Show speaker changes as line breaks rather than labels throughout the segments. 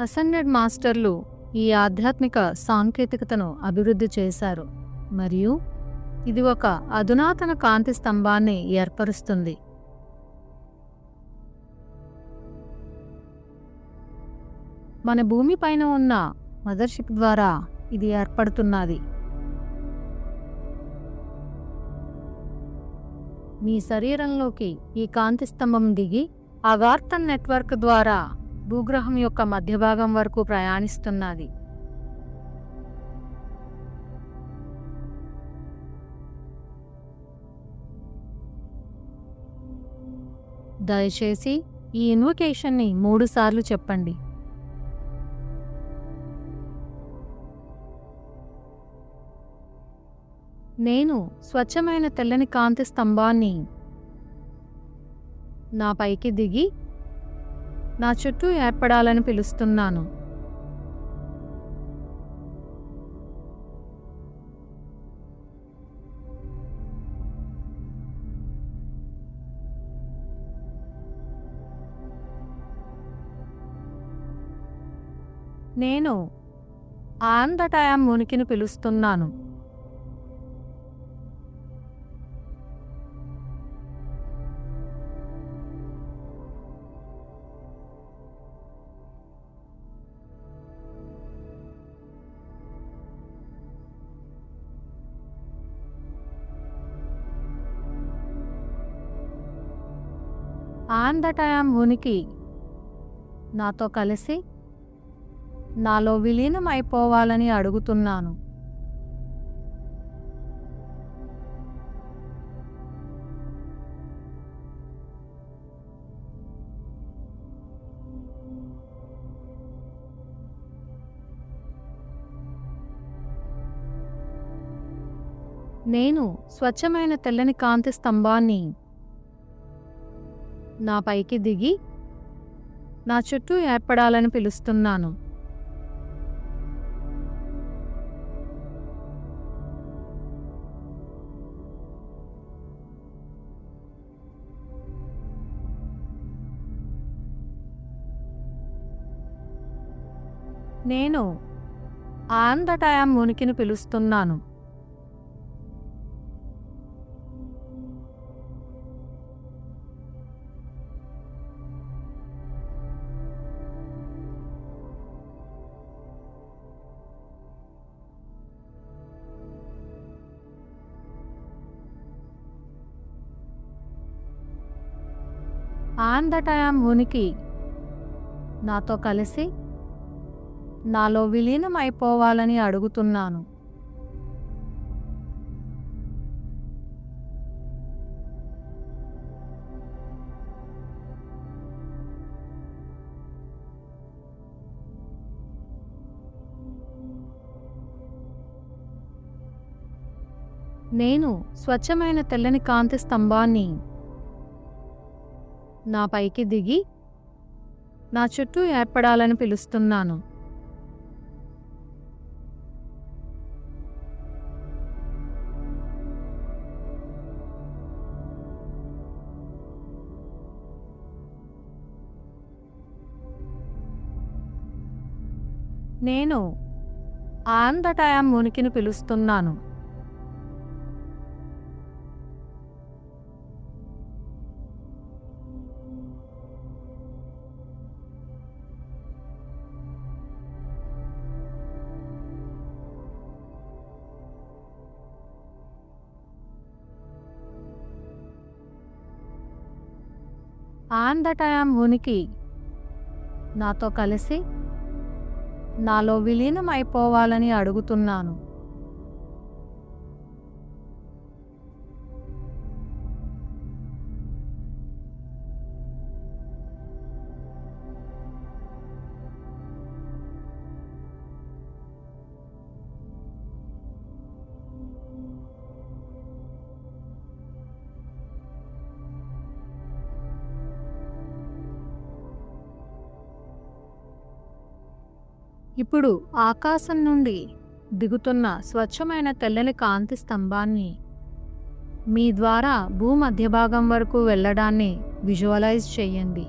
Ascended మాస్టర్లు ఈ ఆధ్యాత్మిక సాంకేతికతను అభివృద్ధి చేశారు. మరియు ఇది ఒక అధునాతన కాంతి స్తంభాన్ని ఏర్పరుస్తుంది. మన భూమి పైన ఉన్న మదర్షిప్ ద్వారా ఇది ఏర్పడుతున్నది. మీ శరీరంలోకి ఈ కాంతి స్తంభం దిగి అగార్తన్ నెట్వర్క్ ద్వారా భూగ్రహం యొక్క మధ్య భాగం వరకు ప్రయాణిస్తున్నది. దయచేసి ఈ ఇన్వకేషన్ని మూడు సార్లు చెప్పండి. నేను స్వచ్ఛమైన తెల్లని కాంతి స్తంభాన్ని నా పైకి దిగి నా చుట్టూ ఏర్పడాలని పిలుస్తున్నాను. నేను ఆందటయాం ఉనికిని పిలుస్తున్నాను. ఆందటయాం ఉనికి నాతో కలిసి నాలో విలీనం అయిపోవాలని అడుగుతున్నాను. నేను స్వచ్ఛమైన తెల్లని కాంతి స్తంభాన్ని నా పైకి దిగి నా చుట్టూ ఏర్పడాలని పిలుస్తున్నాను. నేను ఆందటయాం ఉనికిని పిలుస్తున్నాను. ఆందటయాం ఉనికి నాతో కలిసి నాలో విలీనం అయిపోవాలని అడుగుతున్నాను. నేను స్వచ్ఛమైన తెల్లని కాంతి స్తంభాన్ని నా పైకి దిగి నా చుట్టూ ఏర్పడాలని పిలుస్తున్నాను. నేను ఆందటయాం ఉనికిని పిలుస్తున్నాను. ఆందటయాం ఉనికి నాతో కలిసి నాలో విలీనం అయిపోవాలని అడుగుతున్నాను. ఇప్పుడు ఆకాశం నుండి దిగుతున్న స్వచ్ఛమైన తెల్లని కాంతి స్తంభాన్ని మీ ద్వారా భూమధ్య భాగం వరకు వెళ్ళడాన్ని విజువలైజ్ చేయండి.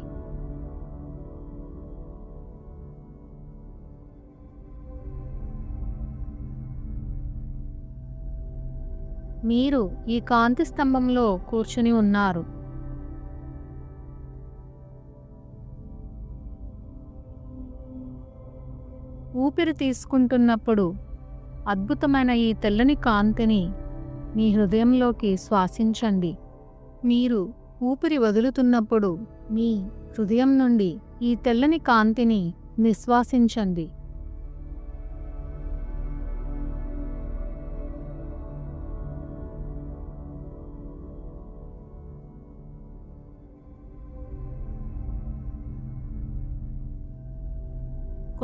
మీరు ఈ కాంతి స్తంభంలో కూర్చుని ఉన్నారు. ఊపిరి తీసుకుంటున్నప్పుడు అద్భుతమైన ఈ తెల్లని కాంతిని మీ హృదయంలోకి శ్వాసించండి. మీరు ఊపిరి వదులుతున్నప్పుడు మీ హృదయం నుండి ఈ తెల్లని కాంతిని నిశ్వాసించండి.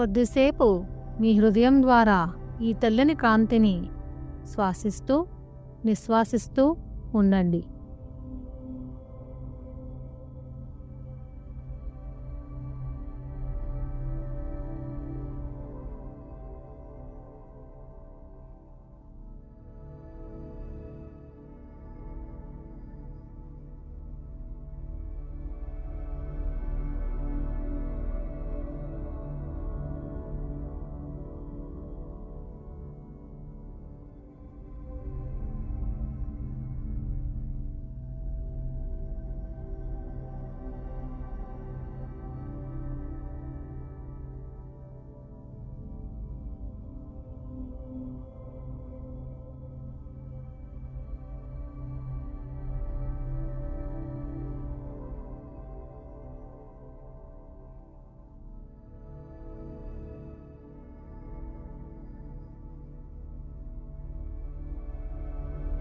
కొద్దిసేపు మీ హృదయం ద్వారా ఈ తెల్లని కాంతిని శ్వాసిస్తూ నిశ్వాసిస్తూ ఉండండి.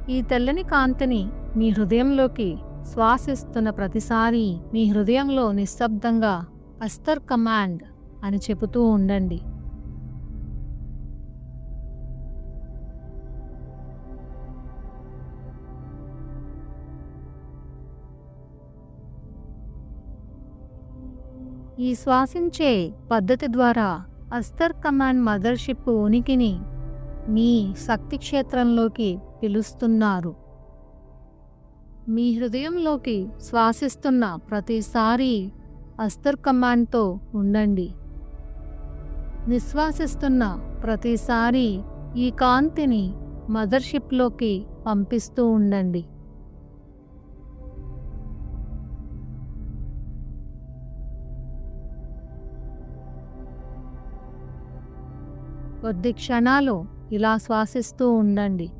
ఈ తెల్లని కాంతిని మీ హృదయంలోకి శ్వాసిస్తున్న ప్రతిసారి మీ హృదయంలో నిశ్శబ్దంగా అస్తర్ కమాండ్ అని చెబుతూ ఉండండి. ఈ శ్వాసించే పద్ధతి ద్వారా అస్తర్ కమాండ్ మదర్షిప్ ఉనికిని మీ శక్తి క్షేత్రంలోకి పిలుస్తున్నారు. మీ హృదయంలోకి శ్వాసిస్తున్న ప్రతిసారి అస్తర్ కమాండ్తో ఉండండి. నిశ్వాసిస్తున్న ప్రతిసారి ఈ కాంతిని మదర్షిప్లోకి పంపిస్తూ ఉండండి. కొద్ది క్షణాలు ఇలా శ్వాసిస్తూ ఉండండి.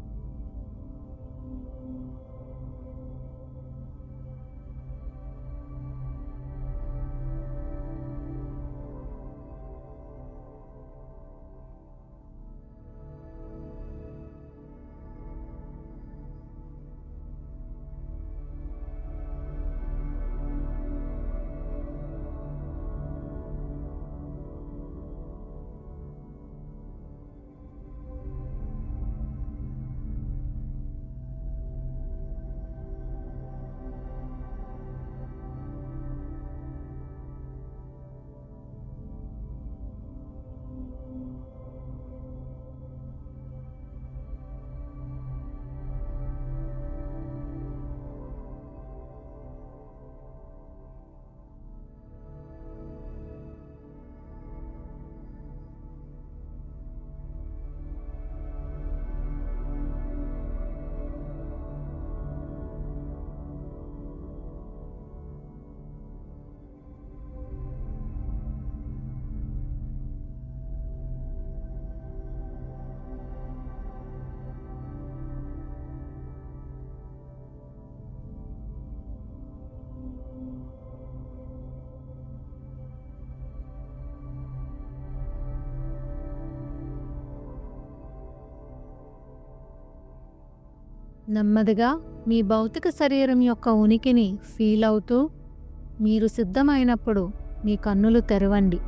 నెమ్మదిగా మీ భౌతిక శరీరం యొక్క ఉనికిని ఫీల్ అవుతూ మీరు సిద్ధమైనప్పుడు మీ కన్నులు తెరవండి.